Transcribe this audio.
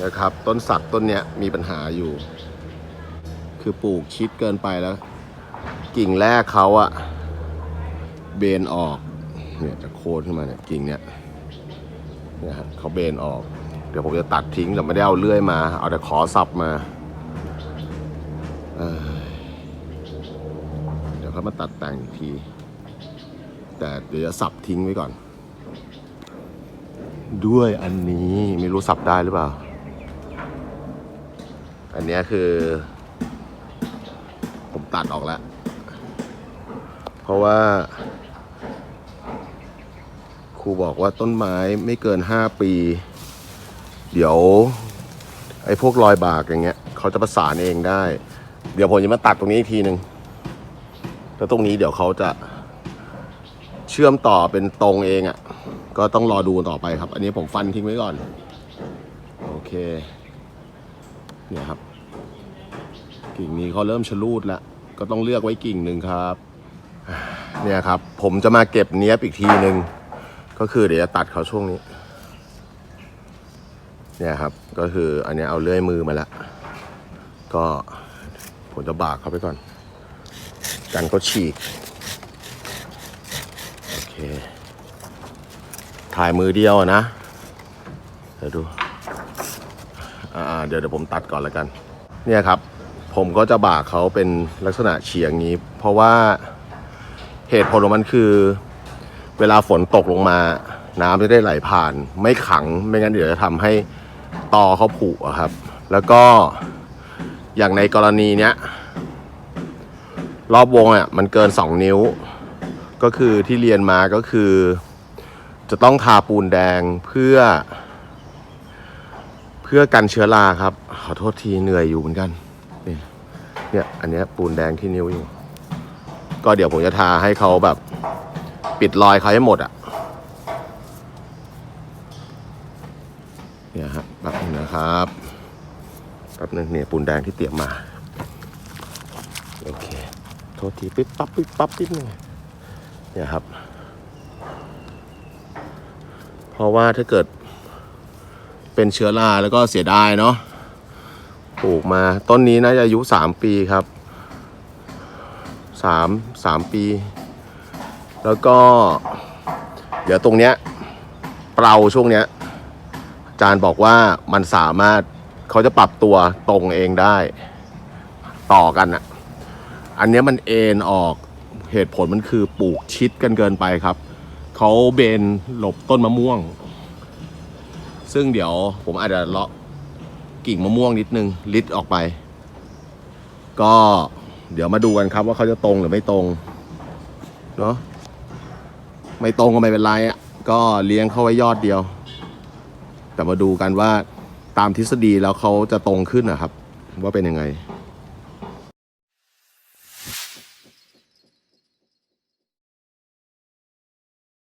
นะครับ ต้นสักต้นเนี้ยมีปัญหาอยู่ คือปลูกชิดเกินไปแล้ว กิ่งแรกเขาอะเบนออกเนี่ยจะโคนขึ้นมาเนี่ยกิ่งเนี้ยเนี่ยครับเขาเบนออก เดี๋ยวผมจะตัดทิ้งแต่ไม่ได้เอาเลื่อยมา เอาแต่ขอสับมาเเดี๋ยวเขามาตัดแต่งอีกที แต่เดี๋ยวจะสับทิ้งไว้ก่อน ด้วยอันนี้ไม่รู้สับได้หรือเปล่า อันนี้คือ ผมตัดออกแล้ว เพราะว่า ครูบอกว่าต้นไม้ไม่เกิน5ปี เดี๋ยว ไอ้พวกรอยบากอย่างเงี้ย เขาจะประสานเองได้ เดี๋ยวผมจะมาตัดตรงนี้อีกทีหนึ่งแล้วตรงนี้เดี๋ยวเขาจะเชื่อมต่อเป็นตรงเองอะ่ะ ก็ต้องรอดูต่อไปครับ อันนี้ผมฟันทิ้งไว้ก่อน โอเค เนี่ยครับ กิ่งนี้เขาเริ่มชะลูดแล้ว ก็ต้องเลือกไว้กิ่งหนึ่งครับ เนี่ยครับ ผมจะมาเก็บเนี้ยบอีกทีหนึ่งก็คือเดี๋ยวจะตัดเขาช่วงนี้ เนี่ยครับ ก็คืออันนี้เอาเลื่อยมือมาแล้ว ก็ผมจะบากเขาไปก่อน กันเขาฉีก โอเค ถ่ายมือเดียวนะ เดี๋ยวดู อ่าเดี๋ยวเดี๋ยวผมตัดก่อนแล้วกัน เนี่ยครับ ผมก็จะบ่าเขาเป็นลักษณะเฉียงนี้ เพราะว่าเหตุผลของมันคือ เวลาฝนตกลงมา น้ำจะได้ไหลผ่าน ไม่ขังไม่งั้นเดี๋ยวจะทำให้ตอเขาผุครับ แล้วก็อย่างในกรณีเนี้ยรอบวงอะมันเกิน 2 นิ้ว ก็คือที่เรียนมาก็คือ จะต้องทาปูนแดงเพื่อ พื่อกันเชื้อราครับ ขอโทษทีเหนื่อยอยู่เหมือนกันนี่เนี่ยอันเนี้ยปูนแดงที่นิ้วอยู่ ก็เดี๋ยวผมจะทาให้เขาแบบ ปิดรอยเขาให้หมดอะเนี่ยฮะแบบนึงนะครับแป๊บนึงเนี่ยปูนแดงที่เตรียมมา โอเค โทษทีปิ๊บปั๊บปิ๊บปั๊บนิดนึงเนี่ยครับ เพราะว่าถ้าเกิด เป็นเชื้อราแล้วก็เสียดายเนาะปลูกมาต้นนี้น่าจะอายุสามปีครับสามสามปี แล้วก็ เดี๋ยวตรงเนี้ยเปล่าช่วงเนี้ยอาจารย์บอกว่ามันสามารถเขาจะปรับตัวตรงเองได้ต่อกันอะอันเนี้ยมันเอ็นออกเหตุผลมันคือปลูกชิดกันเกินไปครับ เขาเบนหลบต้นมะม่วง ซึ่งเดี๋ยวผมอาจจะเลาะกิ่งมะม่วงนิดนึงลิดออกไป ก็เดี๋ยวมาดูกันครับว่าเขาจะตรงหรือไม่ตรงเนาะไม่ตรงก็ไม่เป็นไรอะก็เลี้ยงเข้าไว้ยอดเดียว แต่มาดูกันว่าตามทฤษฎีแล้วเขาจะตรงขึ้นนะครับ ว่าเป็นยังไง